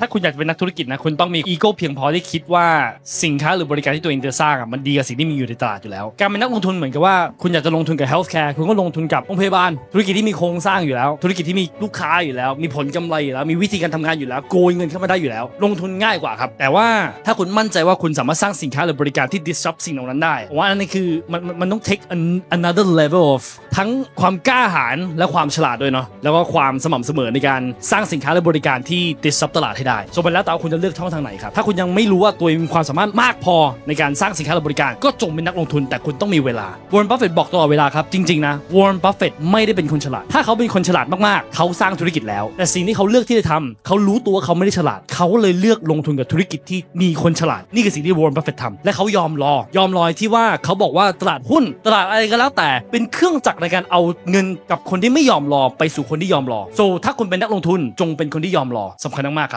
ถ้าคุณอยากจะเป็นนักธุรกิจนะคุณต้องมีอีโก้เพียงพอที่คิดว่าสินค้าหรือบริการที่ตัวเองจะสร้างอะมันดีกว่าสิ่งที่มีอยู่ในตลาดอยู่แล้ว การเป็นนักลงทุนเหมือนกับว่าคุณอยากจะลงทุนกับ healthcare คุณก็ลงทุนกับโรงพยาบาล ธุรกิจที่มีโครงสร้างอยู่แล้ว ธุรกิจที่มีลูกค้าอยู่แล้ว มีผลกำไรอยู่แล้ว มีวิธีการทำงานอยู่แล้ว โกยเงินเข้ามาได้อยู่แล้ว ลงทุนง่ายกว่าครับ แต่ว่าถ้าคุณมั่นใจว่าคุณสามารถสร้างสินค้าหรือบริการที่ disrupt สิ่งเหล่านั้นได้ว่าอันนี้คือมันมันต้อง take another level of ทั้งความกล้าหาญและความฉลาดด้วยเนาะแล้วก็ความสม่ำเสมอในการสร้างสินค้าและบริการที่ disrupt ตลาดให้ได้ส่วนไปแล้วแต่ว่าคุณจะเลือกช่องทางไหนครับถ้าคุณยังไม่รู้ว่าตัวเองมีความสามารถมากพอในการสร้างสินค้าและบริการ ก็จงเป็นนักลงทุนแต่คุณต้องมีเวลาวอร์ n บัฟเฟตบอกตลอดเวลาครับจริงๆนะวอร์ n บัฟเฟตไม่ได้เป็นคนฉลาด ถ้าเขาเป็นคนฉลาดมากๆ เขาสร้างธุรกิจแล้ว แต่สิ่งที่เขาเลือกที่จะทำเขารู้ตัวว่าเขาไม่ได้ฉลาด เขาเลยเลือกลงทุนกับธุรกิจที่มีคนฉลาด นี่คือสิ่งที่วอร์ n บัฟเฟตทำและเขายอมรอยอมรอที่ว่าเขาบอกว่าตลาดหุ้น ตลาดอะไรก็แล้วแต่เป็นเครื่องจักรในการเอาเงินกับคนที่ไม่ยอมรอไปสู่คนที่ยอมรอ so ถ้าคุณเป็นนักลงทุนจงเป็นคนที่ยอมรอสำคัญมากๆครับ